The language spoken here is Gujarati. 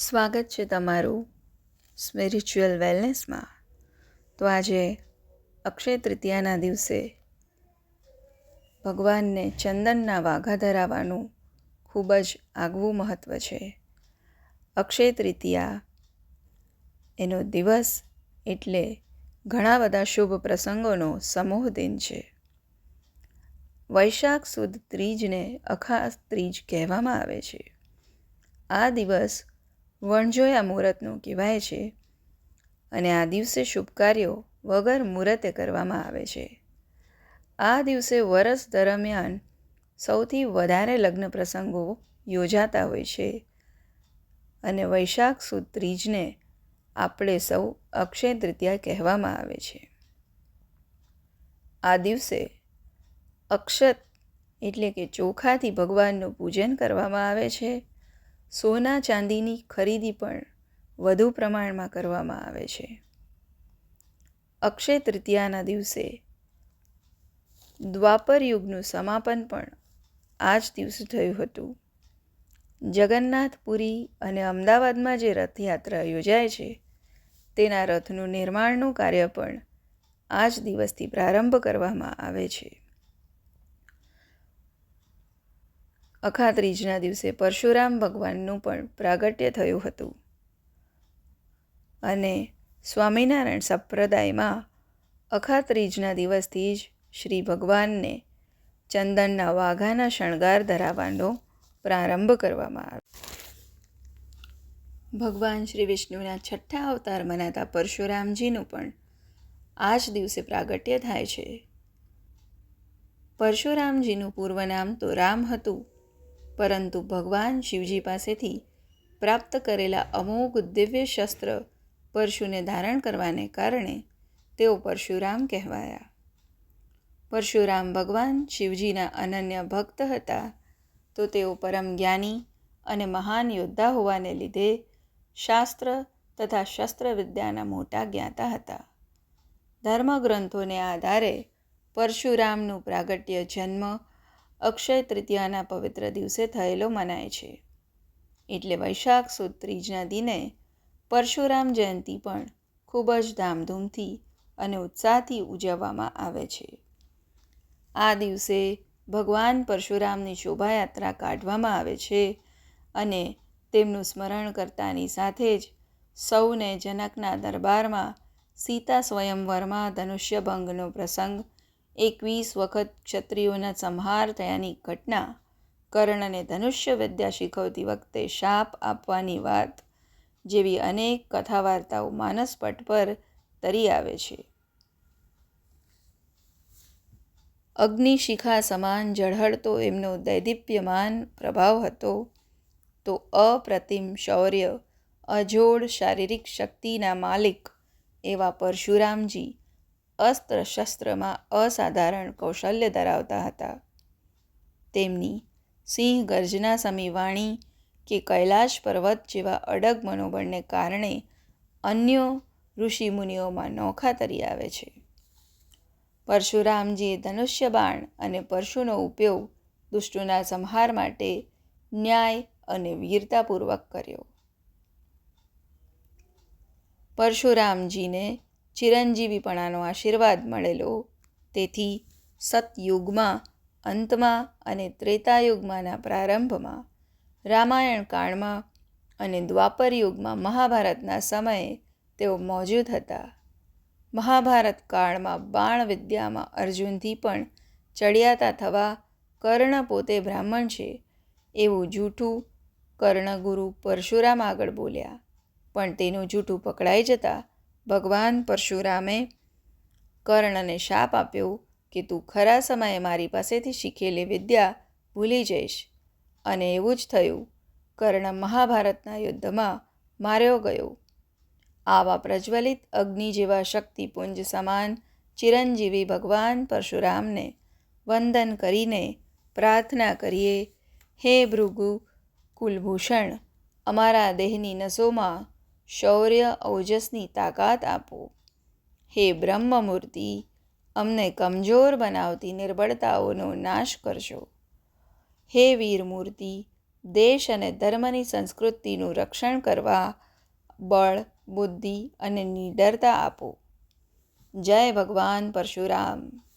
સ્વાગત છે તમારું સ્પિરિચ્યુઅલ વેલનેસમાં તો આજે અક્ષય તૃતીયાના દિવસે ભગવાનને ચંદનના વાઘા ધરાવવાનું ખૂબ જ આગવું મહત્ત્વ છે. અક્ષય તૃતીયા એનો દિવસ એટલે ઘણા બધા શુભ પ્રસંગોનો સમૂહ દિન છે. વૈશાખ સુદ ત્રીજને અખાસ ત્રીજ કહેવામાં આવે છે. આ દિવસ વણજોયા મુહૂર્તનું કહેવાય છે અને આ દિવસે શુભ કાર્યો વગર મુહૂર્તે કરવામાં આવે છે. આ દિવસે વરસ દરમિયાન સૌથી વધારે લગ્ન પ્રસંગો યોજાતા હોય છે અને વૈશાખ સુદ ત્રીજને આપણે સૌ અક્ષય તૃતીયા કહેવામાં આવે છે. આ દિવસે અક્ષત એટલે કે ચોખાથી ભગવાનનું પૂજન કરવામાં આવે છે સોના ચાંદીની ખરીદી પણ વધુ પ્રમાણમાં કરવામાં આવે છે. અક્ષય તૃતીયાના દિવસે દ્વાપર યુગનું સમાપન પણ આ જ દિવસે થયું હતું. જગન્નાથપુરી અને અમદાવાદમાં જે રથયાત્રા યોજાય છે, તેના રથનું નિર્માણનું કાર્ય પણ આ જ દિવસથી પ્રારંભ કરવામાં આવે છે. અખાત્રીજના દિવસે પરશુરામ ભગવાનનું પણ પ્રાગટ્ય થયું હતું. અને સ્વામિનારાયણ સંપ્રદાયમાં અખાત્રીજના દિવસથી જ શ્રી ભગવાનને ચંદનના વાઘાના શણગાર ધરાવવાનો પ્રારંભ કરવામાં આવ્યો. ભગવાન શ્રી વિષ્ણુના છઠ્ઠા અવતાર મનાતા પરશુરામજીનું પણ આ જ દિવસે પ્રાગટ્ય થાય છે. પરશુરામજીનું પૂર્વ નામ તો રામ હતું પરંતુ ભગવાન શિવજી પાસેથી પ્રાપ્ત કરેલા અમોઘ દિવ્ય શસ્ત્ર પરશુને ધારણ કરવાને કારણે તેઓ પરશુરામ કહેવાયા. પરશુરામ ભગવાન શિવજીના અનન્ય ભક્ત હતા તો તેઓ પરમ જ્ઞાની અને મહાન યોદ્ધા હોવાને લીધે શાસ્ત્ર તથા શસ્ત્ર વિદ્યાના મોટા જ્ઞાતા હતા. ધર્મગ્રંથોને આધારે પરશુરામનું પ્રાગટ્ય જન્મ અક્ષય તૃતીયાના પવિત્ર દિવસે થયેલો મનાય છે. એટલે વૈશાખ સુદ ત્રીજના દિને પરશુરામ જયંતિ પણ ખૂબ જ ધામધૂમથી અને ઉત્સાહથી ઉજવવામાં આવે છે. આ દિવસે ભગવાન પરશુરામની શોભાયાત્રા કાઢવામાં આવે છે અને તેમનું સ્મરણ કરતાની સાથે જ સૌને જનકના દરબારમાં સીતા સ્વયંવરમાં ધનુષ્યભંગનો પ્રસંગ એકવીસ વખત ક્ષત્રિયોના સંહાર થયાની ઘટના કર્ણને ધનુષ્ય વિદ્યા શીખવતી વખતે શાપ આપવાની વાત જેવી અનેક કથા વાર્તાઓ માનસપટ પર તરી આવે છે. અગ્નિશિખા સમાન ઝળહળતો એમનો દૈદીપ્યમાન પ્રભાવ હતો તો અપ્રતિમ શૌર્ય, અજોડ શારીરિક શક્તિના માલિક એવા પરશુરામજી અસ્ત્ર શસ્ત્રમાં અસાધારણ કૌશલ્ય ધરાવતા હતા. તેમની સિંહ ગર્જના સમી વાણી કે કૈલાશ પર્વત જેવા અડગ મનોબળને કારણે અન્યો ઋષિમુનિઓમાં નોખા તરી આવે છે. પરશુરામજીએ ધનુષ્ય બાણ અને પરશુનો ઉપયોગ દુષ્ટોના સંહાર માટે ન્યાય અને વીરતાપૂર્વક કર્યો. પરશુરામજીને ચિરંજીવીપણાનો આશીર્વાદ મળેલો. તેથી સતયુગમાં, અંતમાં અને ત્રેતાયુગમાંના પ્રારંભમાં, રામાયણ કાળમાં અને દ્વાપર યુગમાં મહાભારતના સમયે તેઓ મોજૂદ હતા. મહાભારત કાળમાં બાણ વિદ્યામાં અર્જુનથી પણ ચડિયાતા થવા કર્ણ પોતે બ્રાહ્મણ છે એવું જૂઠું કર્ણગુરુ પરશુરામ આગળ બોલ્યા. પણ તેનું જૂઠું પકડાઈ જતાં ભગવાન પરશુરામે કર્ણને શાપ આપ્યો કે તું ખરા સમયે મારી પાસેથી શીખેલી વિદ્યા ભૂલી જઈશ. અને એવું જ થયું. કર્ણ મહાભારતના યુદ્ધમાં માર્યો ગયો. આવા પ્રજ્વલિત અગ્નિ જેવા શક્તિપુંજ સમાન ચિરંજીવી ભગવાન પરશુરામને વંદન કરીને પ્રાર્થના કરીએ, હે ભૃગુ કુલભૂષણ, અમારા દેહની નસોમાં શૌર્ય ઓજસની તાકાત આપો. હે બ્રહ્મમૂર્તિ, અમને કમજોર બનાવતી નિર્બળતાઓનો નાશ કરશો. હે વીરમૂર્તિ, દેશ અને ધર્મની સંસ્કૃતિનું રક્ષણ કરવા બળ, બુદ્ધિ અને નિડરતા આપો. જય ભગવાન પરશુરામ.